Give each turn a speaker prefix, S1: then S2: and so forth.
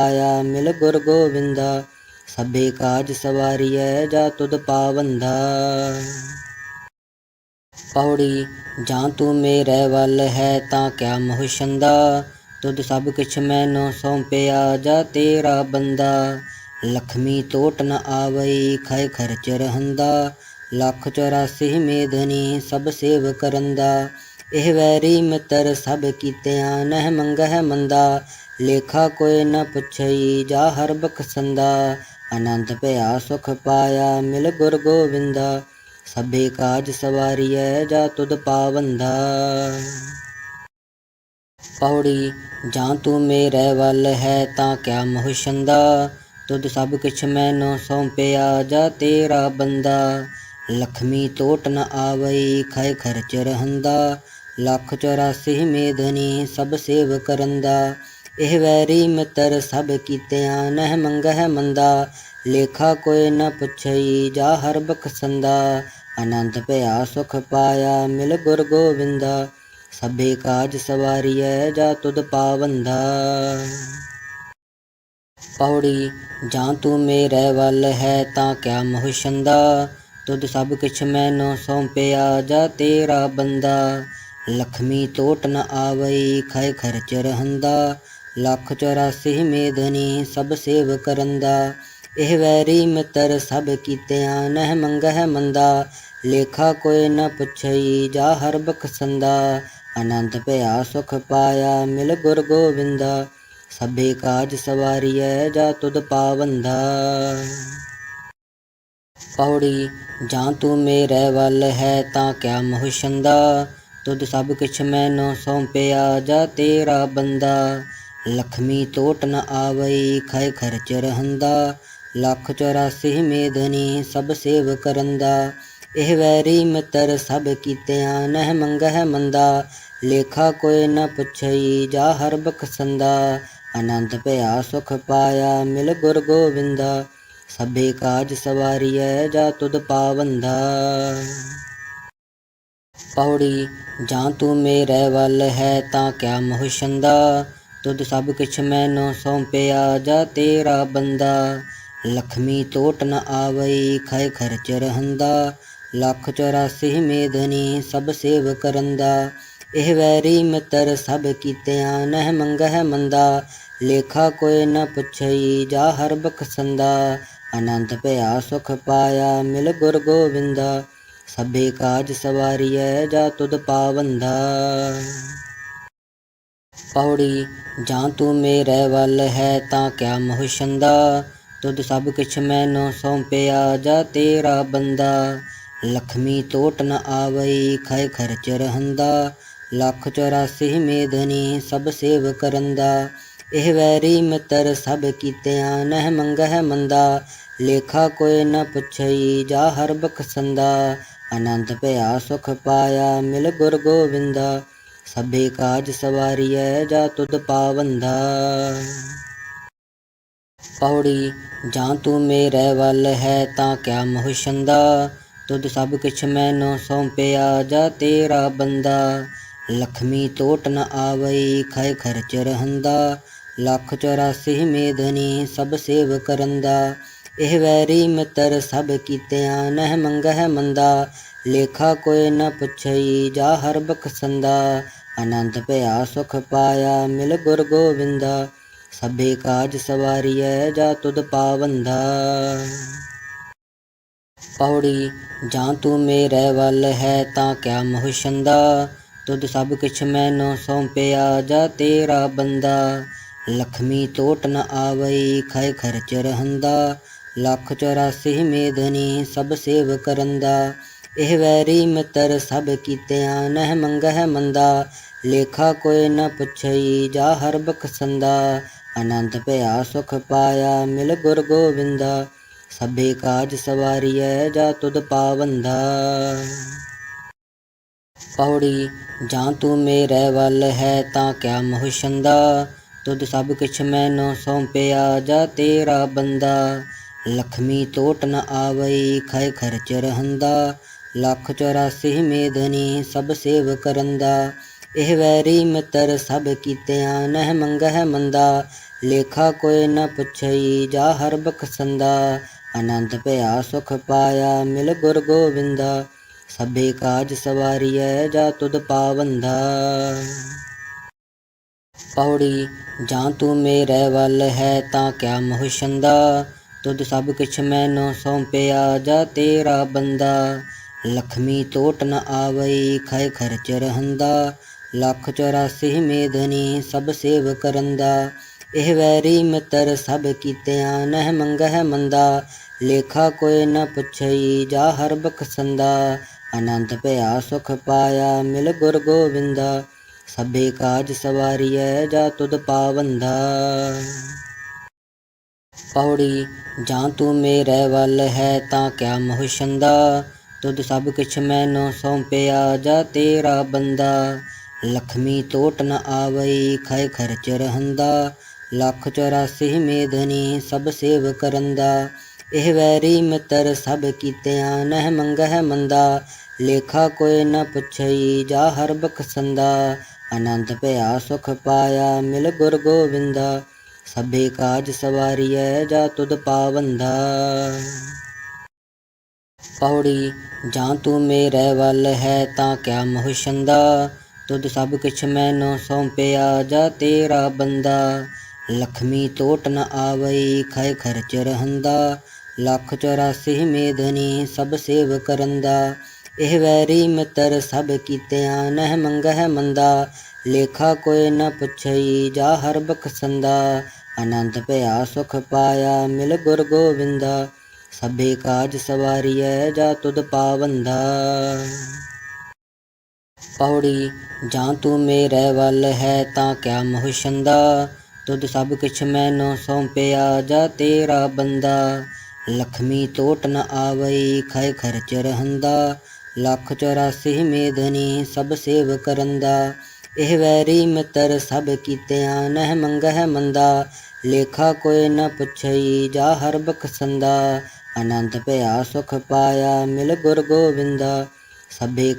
S1: ਆਇਆ ਮਿਲ ਗੁਰ ਗੋਬਿੰਦਾ ਸਭੇ ਕਾਜ ਸਵਾਰੀਐ ਜਾ ਤੁਧ ਪਾਵੰਦਾ। ਪੌੜੀ, ਜਾਂ ਤੂੰ ਮੇਰੇ ਵੱਲ ਹੈ ਤਾਂ ਕਿਆ ਮੋਹ ਤੁਧ ਸਭ ਕਿਛ ਮੈਨੋ ਸੌਂਪਿਆ ਜਾ ਤੇਰਾ ਬੰਦਾ। ਲਖਮੀ ਤੋਟ ਨ ਆਵਈ, ਖੈ ਖਰਚ ਰਹੰਦਾ। ਲੱਖ 84 ਮੇਦਨੀ ਸਭ ਸੇਵ ਕਰੰਦਾ। ਇਹ ਵੈਰੀ ਮਿੱਤਰ ਸਭ ਕੀਤਿਆਂ ਨਹਿ ਮੰਗਹਿ ਮੰਦਾ। ਲੇਖਾ ਕੋਈ ਨ ਪੁੱਛਈ, ਜਾ ਹਰ ਬਖਸੰਦਾ ਆਨੰਦ ਭਇਆ ਸੁਖ ਪਾਇਆ, ਮਿਲ ਗੁਰ ਗੋਬਿੰਦਾ ਸਭੇ ਕਾਜ ਸਵਾਰੀਐ, ਜਾ ਤੁਧ ਪਾਵੰਦਾ ਪੌੜੀ, ਜਾਂ ਤੂੰ ਮੇਰੇ ਵੱਲ ਹੈ, ਤਾਂ ਕਿਆ ਮੋਹ ਛੰਦਾ। ਤੁਧ ਸਭ ਕਿਛ ਮੈਨੂੰ ਸੌਂਪਿਆ, ਜਾ ਤੇਰਾ ਬੰਦਾ। ਲਖਮੀ ਤੋਟ ਨ ਆਵਈ, ਖੈ ਖਰਚ ਰਹੰਦਾ। ਲੱਖ 84 ਮੇਦਨੀ ਸਭ ਸੇਵ ਕਰੰਦਾ। ਇਹ ਵੈਰੀ ਮਿੱਤਰ ਸਭ ਕੀਤਿਆਂ ਨਹਿ ਮੰਗਹਿ ਮੰਦਾ, ਲੇਖਾ ਕੋਈ ਨ ਪੁੱਛਈ, ਜਾ ਹਰ ਬਖਸੰਦਾ ਅਨੰਤ ਭਇਆ ਸੁਖ ਪਾਇਆ, ਮਿਲ ਗੁਰ ਗੋਬਿੰਦਾ ਸਭੇ ਕਾਜ ਸਵਾਰੀਐ, ਜਾ ਤੁਧ ਪਾਵੰਦਾ। ਪੌੜੀ, ਜਾਂ ਤੂੰ ਮੇਰੇ ਵੱਲ ਹੈ, ਤਾਂ ਕਿਆ ਮੋਹ ਛੰਦਾ? ਤੁਧ ਸਭ ਕਿਛ ਮੈਨੋ ਸੌਂਪਿਆ, ਜਾ ਤੇਰਾ ਬੰਦਾ। ਲਖਮੀ ਟੋਟ ਨ ਆਵਈ, ਖੈ ਖਰਚ ਰਹੰਦਾ। ਲੱਖ 84 ਮੇਦਨੀ ਸਭ ਸੇਵ ਕਰਨ ਦਾ ਇਹ ਵੈਰੀ ਮਿੱਤਰ ਸਭ ਕੀਤਿਆਂ ਨਹਿ ਮੰਗਹਿ ਮੰਦਾ। ਲੇਖਾ ਕੋਈ ਨ ਪੁੱਛਈ, ਜਾ ਹਰ ਬਖਸੰਦਾ। ਅਨੰਤ ਭਇਆ ਸੁਖ ਪਾਇਆ, ਮਿਲ ਗੁਰ ਗੋਬਿੰਦਾ ਸਭੇ ਕਾਜ ਸਵਾਰੀਐ, ਜਾ ਤੁਧ ਪਾਵੰਦਾ। ਪੌੜੀ, ਜਾਂ ਤੂੰ ਮੇਰੇ ਵੱਲ ਹੈ, ਤਾਂ ਕਿਆ ਮੋਹ ਛੰਦਾ? ਤੁਧ ਸਭ ਕਿਛ ਮੈਨੂੰ ਸੌਂਪਿਆ, ਜਾ ਤੇਰਾ ਬੰਦਾ। ਲਖਮੀ ਤੋਟ ਨ ਆਵਈ ਖੈ ਖਰਚ ਰਹੰਦਾ। ਲੱਖ 84 ਮੇਦਨੀ ਸਭ ਸੇਵ ਕਰੰਦਾ। ਇਹ ਵੈਰੀ ਮਿੱਤਰ ਸਭ ਕੀਤਿਆਂ ਨਹਿ ਮੰਗਹਿ ਮੰਦਾ। ਲੇਖਾ ਕੋਈ ਨ ਪੁੱਛਈ, ਜਾ ਹਰ ਬਖਸੰਦਾ। ਆਨੰਦ ਭਇਆ ਸੁਖ ਪਾਇਆ, ਮਿਲ ਗੁਰ ਗੋਬਿੰਦਾ ਸਭੇ ਕਾਜ ਸਵਾਰੀਐ, ਜਾ ਤੁਧ ਪਾਵੰਦਾ। ਪੌੜੀ, ਜਾਂ ਤੂੰ ਮੇਰੇ ਵੱਲ ਹੈ, ਤਾਂ ਕਿਆ ਮੋਹ ਛੰਦਾ? ਤੁਧ ਸਭ ਕਿਛ ਮੈਨੋ ਸੌਂਪਿਆ, ਜਾ ਤੇਰਾ ਬੰਦਾ। ਲਖਮੀ ਤੋਟ ਨ ਆਵਈ, ਖੈ ਖਰਚ ਰਹੰਦਾ। ਲੱਖ 84 ਮੇਦਨੀ ਸਭ ਸੇਵ ਕਰੰਦਾ। ਇਹ ਵੈਰੀ ਮਿੱਤਰ ਸਭ ਕੀਤਿਆਂ, ਨਹਿ ਮੰਗਹਿ ਮੰਦਾ। ਲੇਖਾ ਕੋਈ ਨ ਪੁੱਛਈ, ਜਾ ਹਰ ਬਖਸੰਦਾ ਅਨੰਤ ਭਇਆ ਸੁਖ ਪਾਇਆ, ਮਿਲ ਗੁਰ ਗੋਬਿੰਦਾ ਸਭੇ ਕਾਜ ਸਵਾਰੀਐ, ਜਾ ਤੁਧ ਪਾਵੰਦਾ। ਪੌੜੀ, ਜਾਂ ਤੂੰ ਮੇਰੇ ਵੱਲ ਹੈ ਤਾਂ ਕਿਆ ਮੋਹ ਛੰਦਾ ਤੁਧ ਸਭ ਕਿਛ ਮੈਨੋ ਸੌਂਪਿਆ ਜਾ ਤੇਰਾ ਬੰਦਾ। ਲਖਮੀ ਟੋਟ ਨ ਆਵਈ, ਖੈ ਖਰਚ ਰਹੰਦਾ। ਲੱਖ 84 ਮੇਦਨੀ ਸਭ ਸੇਵ ਕਰੰਦਾ। ਇਹ ਵੈਰੀ ਮਿੱਤਰ ਸਭ ਕੀਤਿਆਂ ਨਹਿ ਮੰਗਹਿ ਮੰਦਾ। ਲੇਖਾ ਕੋਈ ਨ ਪੁੱਛਈ, ਜਾ ਹਰ ਬਖਸੰਦਾ। ਆਨੰਦ ਭਇਆ ਸੁਖ ਪਾਇਆ, ਮਿਲ ਗੁਰ ਗੋਬਿੰਦਾ ਸਭੇ ਕਾਜ ਸਵਾਰੀਐ, ਜਾ ਤੁਧ ਪਾਵੰਦਾ ਪੌੜੀ, ਜਾਂ ਤੂੰ ਮੇਰੇ ਵੱਲ ਹੈ, ਤਾਂ ਕਿਆ ਮੋਹ ਛੰਦਾ? ਤੁਧ ਸਭ ਕਿਛ ਮੈਨੂੰ ਸੌਂਪਿਆ, ਜਾ ਤੇਰਾ ਬੰਦਾ। ਲਖਮੀ ਤੋਟ ਨ ਆਵਈ, ਖੈ ਖਰਚ ਰਹੰਦਾ। ਲੱਖ 84 ਮੇਦਨੀ ਸਭ ਸੇਵ ਕਰੰਦਾ। ਇਹ ਵੈਰੀ ਮਿੱਤਰ ਸਭ ਕੀਤਿਆਂ ਨਹਿ ਮੰਗਹਿ ਮੰਦਾ। ਲੇਖਾ ਕੋਈ ਨ ਪੁੱਛਈ, ਜਾ ਹਰ ਬਖਸੰਦਾ। ਅਨੰਤ ਭਇਆ, ਸੁਖ ਪਾਇਆ, ਮਿਲ ਗੁਰ ਗੋਬਿੰਦਾ ਸਭੇ ਕਾਜ ਸਵਾਰੀਐ, ਜਾ ਤੁਧ ਪਾਵੰਦਾ। ਪੌੜੀ, ਜਾਂ ਤੂੰ ਮੇਰੇ ਵੱਲ ਹੈ, ਤਾਂ ਕਿਆ ਮੋਹ ਛੰਦਾ? ਤੁਧ ਸਭ ਕਿਛ ਮੈਨੂੰ ਸੌਂਪਿਆ, ਜਾ ਤੇਰਾ ਬੰਦਾ। ਲਖਮੀ ਤੋਟ ਨ ਆਵਈ, ਖੈ ਖਰਚ ਰਹੰਦਾ। ਲੱਖ 84 ਮੇਦਨੀ ਸਭ ਸੇਵ ਕਰੰਦਾ। ਇਹ ਵੈਰੀ ਮਿੱਤਰ ਸਭ ਕੀਤਿਆਂ, ਨਹਿ ਮੰਗਹਿ ਮੰਦਾ। ਲੇਖਾ ਕੋਈ ਨ ਪੁੱਛਈ, ਜਾ ਹਰ ਬਖਸੰਦਾ ਅਨੰਤ ਭਇਆ ਸੁਖ ਪਾਇਆ, ਮਿਲ ਗੁਰ ਗੋਬਿੰਦਾ ਸਭੇ ਕਾਜ ਸਵਾਰੀਐ, ਜਾ ਤੁਧ ਪਾਵੰਦਾ। ਪੌੜੀ, ਜਾਂ ਤੂੰ ਮੇਰੇ ਵੱਲ ਹੈ, ਤਾਂ ਕਿਆ ਮੋਹ ਛੰਦਾ? ਤੁਧ ਸਭ ਕਿਛ ਮੈਨੂੰ ਸੌਂਪਿਆ, ਜਾ ਤੇਰਾ ਬੰਦਾ। ਲਖਮੀ ਟੋਟ ਨ ਆਵਈ, ਖੈ ਖਰਚ ਰਹੰਦਾ। ਲੱਖ 84 ਮੇਦਨੀ ਸਭ ਸੇਵ ਕਰੰਦਾ। ਇਹ ਵੈਰੀ ਮਿੱਤਰ ਸਭ ਕੀਤਿਆਂ ਨਹਿ ਮੰਗਹਿ ਮੰਦਾ, ਲੇਖਾ ਕੋਈ ਨ ਪੁੱਛਈ, ਜਾ ਹਰ ਬਖਸੰਦਾ ਆਨੰਦ ਭਇਆ ਸੁਖ ਪਾਇਆ, ਮਿਲ ਗੁਰ ਗੋਬਿੰਦਾ ਸਭੇ ਕਾਜ ਸਵਾਰੀਐ, ਜਾ ਤੁਧ ਪਾਵੰਦਾ। ਪੌੜੀ, ਜਾਂ ਤੂੰ ਮੇਰੇ ਵੱਲ ਹੈ, ਤਾਂ ਕਿਆ ਮੋਹ ਛੰਦਾ? ਤੁਧ ਸਭ ਕਿਛ ਮੈਨੋ ਸੌਂਪਿਆ, ਜਾ ਤੇਰਾ ਬੰਦਾ। ਲਖਮੀ ਟੋਟ ਨ ਆਵਈ, ਖੈ ਖਰਚ ਰਹੰਦਾ। ਲੱਖ 84 ਮੇਦਨੀ ਸਭ ਸੇਵ ਕਰਨ ਦਾ ਇਹ ਵੈਰੀ ਮਿੱਤਰ ਸਭ ਕੀਤਿਆਂ ਨਹਿ ਮੰਗਹਿ ਮੰਦਾ। ਲੇਖਾ ਕੋਈ ਨ ਪੁੱਛਈ ਜਾ ਹਰ ਬਖਸੰਦਾ। ਆਨੰਦ ਭਇਆ ਸੁਖ ਪਾਇਆ ਮਿਲ ਗੁਰ ਗੋਬਿੰਦਾ ਸਭੇ ਕਾਜ ਸਵਾਰੀਐ ਜਾ ਤੁਧ ਪਾਵੰਦਾ। ਪੌੜੀ, ਜਾਂ ਤੂੰ ਮੇਰੇ ਵੱਲ ਹੈ ਤਾਂ ਕਿਆ ਮੋਹ ਛੰਦਾ? ਤੁਧ ਸਭ ਕਿਛ ਮੈਨੂੰ ਸੌਂਪਿਆ ਜਾ ਤੇਰਾ ਬੰਦਾ। ਲਖਮੀ ਟੋਟ ਨ ਆਵਈ, ਖੈ ਖਰਚ ਰਹੰਦਾ ਲੱਖ 84 ਮੇਦਨੀ ਸਭ ਸੇਵ ਕਰੰਦਾ। ਇਹ ਵੈਰੀ ਮਿੱਤਰ ਸਭ ਕੀਤਿਆਂ ਨਹਿ ਮੰਗਹਿ ਮੰਦਾ। ਲੇਖਾ ਕੋਈ ਨ ਪੁੱਛਈ, ਜਾ ਹਰ ਬਖਸੰਦਾ ਆਨੰਦ ਭਇਆ ਸੁਖ ਪਾਇਆ, ਮਿਲ ਗੁਰ ਗੋਬਿੰਦਾ ਸਭੇ ਕਾਜ ਸਵਾਰੀਐ, ਜਾ ਤੁਧ ਪਾਵੰਦਾ। ਪੌੜੀ, ਜਾਂ ਤੂੰ ਮੇਰੇ ਵੱਲ ਹੈ, ਤਾਂ ਕਿਆ ਮੋਹ ਤੁਧ ਸਭ ਕਿਛ ਮੈਨੋ ਸੌਂਪਿਆ, ਜਾ ਤੇਰਾ ਬੰਦਾ। ਲਖਮੀ ਤੋਟ ਨ ਆਵਈ, ਖੈ ਖਰਚ ਰਹੰਦਾ। ਲੱਖ 84 ਮੇਦਨੀ ਸਭ ਸੇਵ ਕਰੰਦਾ। ਇਹ ਵੈਰੀ ਮਿੱਤਰ ਸਭ ਕੀਤਿਆਂ ਨਹਿ ਮੰਗਹਿ ਮੰਦਾ। ਲੇਖਾ ਕੋਈ ਨ ਪੁੱਛਈ, ਜਾ ਹਰ ਬਖਸੰਦਾ। ਆਨੰਦ ਭਇਆ ਸੁਖ ਪਾਇਆ, ਮਿਲ ਗੁਰ ਗੋਬਿੰਦਾ ਸਭੇ ਕਾਜ ਸਵਾਰੀਐ, ਜਾ ਤੁਧ ਪਾਵੰਦਾ। ਪੌੜੀ ਜਾਂ ਤੂੰ ਮੇਰੇ ਵੱਲ ਹੈ ਤਾਂ ਕਿਆ ਮੋਹ ਤੁਧ ਸਭ ਕਿਛ ਮੈਨੋ ਸੌਂਪਿਆ ਜਾ ਤੇਰਾ ਬੰਦਾ। ਲਖਮੀ ਟੋਟ ਨ ਆਵਈ, ਖੈ ਖਰਚ ਰਹੰਦਾ। ਲੱਖ 84 ਮੇਦਨੀ ਸਭ ਸੇਵ ਕਰੰਦਾ। ਇਹ ਵੈਰੀ ਮਿੱਤਰ ਸਭ ਕੀਤਿਆਂ ਨਹਿ ਮੰਗਹਿ ਮੰਦਾ। ਲੇਖਾ ਕੋਈ ਨ ਪੁੱਛਈ, ਜਾ ਹਰ ਬਖਸੰਦਾ। ਆਨੰਦ ਭਇਆ ਸੁਖ ਪਾਇਆ, ਮਿਲ ਗੁਰ ਗੋਬਿੰਦਾ ਸਭੇ